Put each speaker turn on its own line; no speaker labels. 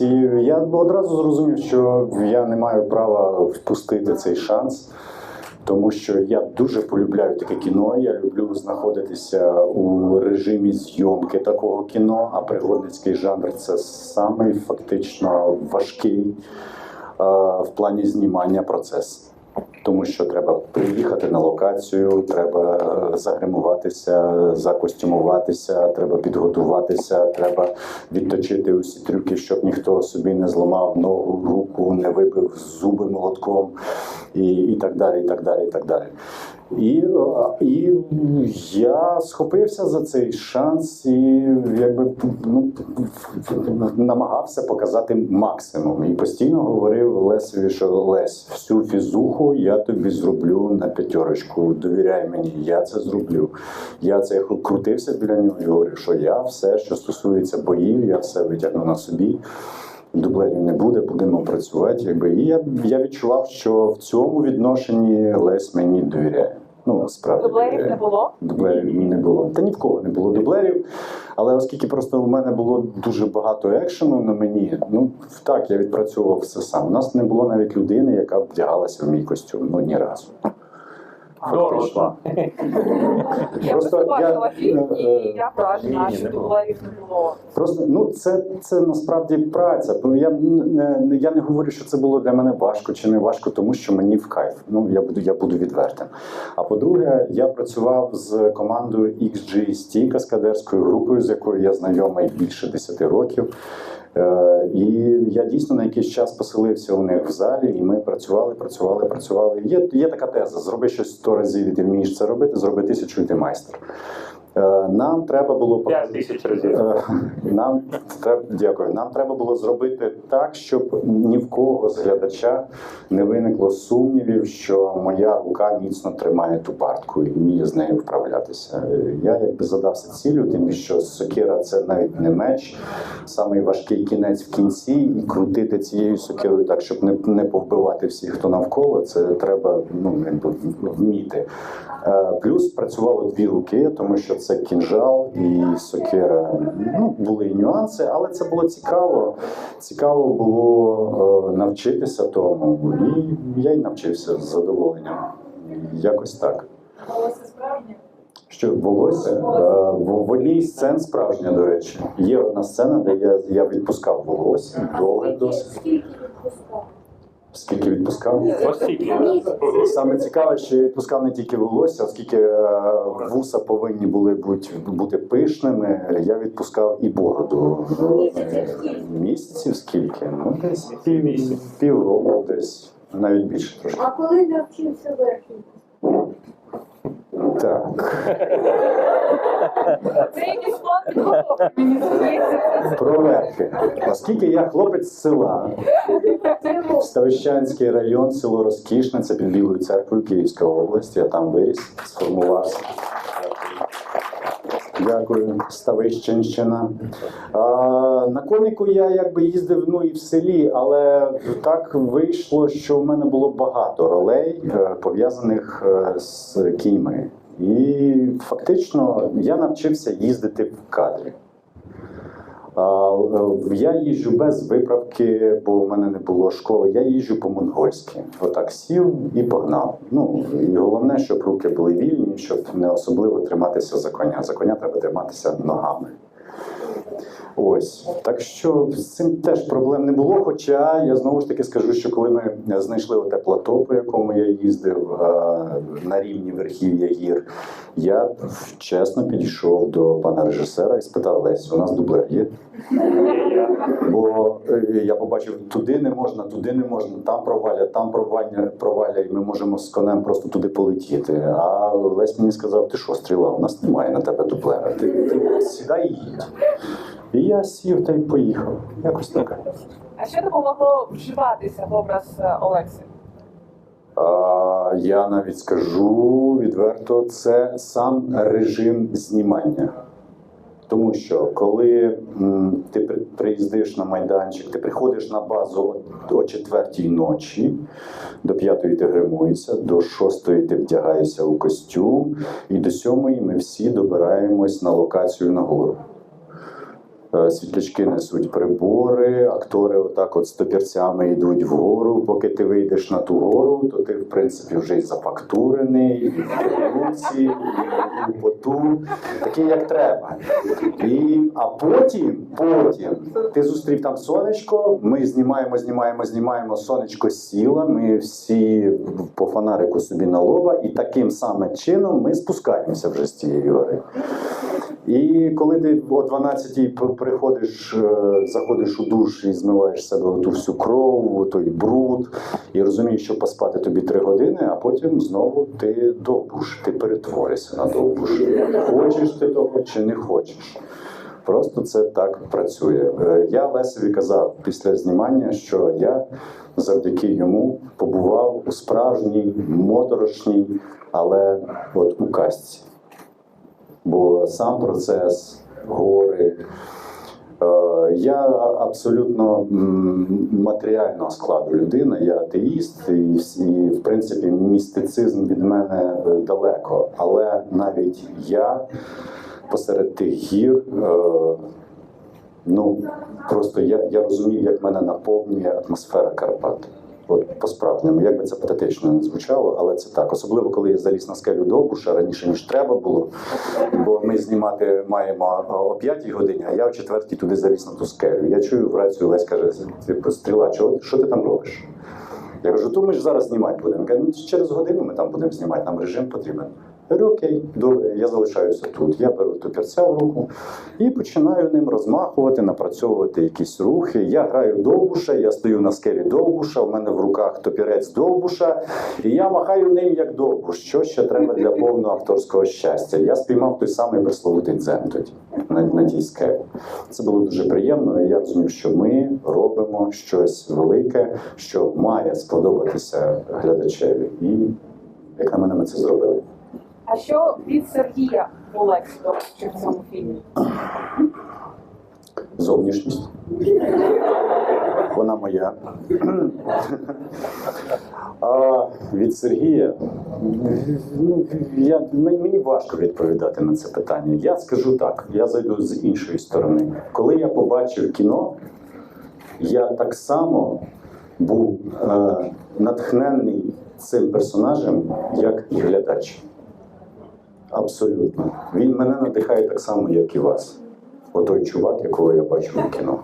І я одразу зрозумів, що я не маю права впустити цей шанс. Тому що я дуже полюбляю таке кіно. Я люблю знаходитися у режимі зйомки такого кіно. А пригодницький жанр це самий фактично важкий е, в плані знімання процес. Тому що треба приїхати на локацію, треба е, загримуватися, закостюмуватися, треба підготуватися, треба відточити усі трюки, щоб ніхто собі не зламав ногу, руку, не вибив зуби молотком і, і так далі. І так далі, і так далі. І, і я схопився за цей шанс і якби ну, намагався показати максимум. І постійно говорив Лесові, що Лесь, всю фізуху я тобі зроблю на п'ятерочку. Довіряй мені, я це зроблю. Я це крутився біля нього і говорив, що я все, що стосується боїв, я все витягну на собі. Дублерів не буде, будемо працювати. Якби. І я, я відчував, що в цьому відношенні Лесь мені довіряє. Ну, справді.
Дублерів не було.
Дублерів не було. Та ні в кого не було дублерів. Але оскільки просто в мене було дуже багато екшену на мені, ну так, я відпрацьовував все сам. У нас не було навіть людини, яка вдягалася в мій костюм. Ну ні разу. Фактично.
Я
Просто
просто
я-
і я вражена,
ні,
що
не було.
дублерів не було.
Просто ну це, це насправді праця. Бо я не, не я не говорю, що це було для мене важко чи не важко, тому що мені в кайф. Ну я буду я буду відвертим. А по-друге, я працював з командою XGST, каскадерською групою, з якою я знайомий більше 10 років. Е, і я дійсно на якийсь час поселився у них в залі, і ми працювали, працювали, працювали. Є, є така теза: зроби щось сто разів, і ти вмієш це робити, зроби тисячу, і ти майстер. Е, Нам треба було
П'ять тисяч разів.
Е, Нам треба дякую. Нам треба було зробити так, щоб ні в кого з глядача не виникло сумнівів, що моя рука міцно тримає ту партку і вміє з нею вправлятися. Е, Я якби задався цілю, тим більше що сокира це навіть не меч, самий важкий кінець в кінці, і крутити цією сокирою так, щоб не, не повбивати всіх, хто навколо. Це треба ну вміти. Плюс працювало дві руки, тому що це кінжал і сокира. Ну, були і нюанси, але це було цікаво. Цікаво було е, навчитися тому. І я й навчився з задоволенням. Якось так.
Волосся справжнє.
Що волосся Е, в в одній сцен справжня, до речі. Є одна сцена, де я, я відпускав волосся довге досить.
Скільки відпускав?
Скільки відпускав?
Оскільки
Саме цікаве, що я відпускав не тільки волосся, оскільки е, вуса повинні були бути, бути пишними, я відпускав і бороду. Місяців скільки? Ну, десь пів, півроку, десь навіть більше трошки.
А коли навчився верхній?
Так.
Це якийсь план підготовки, мені здається.
Про верхи. Оскільки я хлопець з села, Ставищанський район, село Розкішне, це під Білою церквою Київської області, я там виріс, сформувався. Дякую, Ставищенщина. А, на конику я якби їздив ну, і в селі, але так вийшло, що в мене було багато ролей, е, пов'язаних е, з кіньми. І фактично я навчився їздити в кадрі. Е, Я їжджу без виправки, бо в мене не було школи. Я їжджу по-монгольськи. Отак сів і погнав. Ну і головне, щоб руки були вільні, щоб не особливо триматися за коня. За коня треба триматися ногами. Ось так що з цим теж проблем не було. Хоча я знову ж таки скажу, що коли ми знайшли оте плато, по якому я їздив на рівні верхів'я гір, я чесно підійшов до пана режисера і спитав Лесь, у нас дублер є? Бо е, я побачив, туди не можна, туди не можна, там проваля, там проваля, проваля, і ми можемо з конем просто туди полетіти. А Лесь мені сказав: ти що, стріла, у нас немає на тебе дублера. Ти, ти сідай і їдь. І я сів та й поїхав. Якось так.
А що допомогло вживатися в образ е, Олекси?
А, я навіть скажу відверто, це сам режим знімання. Тому що коли м, ти приїздиш на майданчик, ти приходиш на базу о- четвертій ночі, до п'ятої ти гримуєшся, до шостої ти вдягаєшся у костюм, і до сьомої ми всі добираємось на локацію на гору. Е, Світлячки несуть прибори, актори отак от з топірцями йдуть вгору. Поки ти вийдеш на ту гору, то ти, в принципі, вже і зафактурений, і в руці, і в поту, такий як треба. І, а потім, потім ти зустрів там сонечко, ми знімаємо, знімаємо, знімаємо, сонечко сіло, ми всі по фонарику собі на лоба, і таким самим чином ми спускаємося вже з тієї гори. І коли ти о 12-й приходиш, е, заходиш у душ і змиваєш себе ту всю кров, той бруд, і розумієш, що поспати тобі три години, а потім знову ти довбуш, ти перетворишся на довбуш. Хочеш ти того чи не хочеш. Просто це так працює. Е, Я Лесеві казав після знімання, що я завдяки йому побував у справжній моторошній, але от у казці бо сам процес, гори. Е, Я абсолютно матеріального складу людина, я атеїст, і, в принципі містицизм від мене е, далеко. Але навіть я посеред тих гір, е, ну просто я, я розумів, як мене наповнює атмосфера Карпат. От по-справжньому, як би це патетично не звучало, але це так. Особливо, коли я заліз на скелю Довбуша раніше, ніж треба було. Бо ми знімати маємо о 5 годині, а я о 4 туди заліз на ту скелю. Я чую в рацію Лесь каже: типу, стріла, чого, що ти там робиш? Я кажу, то ми ж зараз знімати будемо. Каже, ну через годину ми там будемо знімати, нам режим потрібен. Говорю, окей, добре, я залишаюся тут. Я беру топірця в руку і починаю ним розмахувати, напрацьовувати якісь рухи. Я граю довбуша, я стою на скелі довбуша, у мене в руках топірець довбуша, і я махаю ним як довбуш. Що ще треба для повного акторського щастя? Я спіймав той самий пресловутий дзен тоді на, на тій скелі. Це було дуже приємно, і я розумів, що ми робимо щось велике, що має сподобатися глядачеві. І як на мене, ми це зробили.
А що від Сергія Олексі в цьому фільмі?
Зовнішність. Вона моя. А від Сергія ну, я, мені важко відповідати на це питання. Я скажу так: я зайду з іншої сторони. Коли я побачив кіно, я так само був е, натхнений цим персонажем, як і глядач. Абсолютно. Він мене надихає так само, як і вас. Отой чувак, якого я бачив у кіно.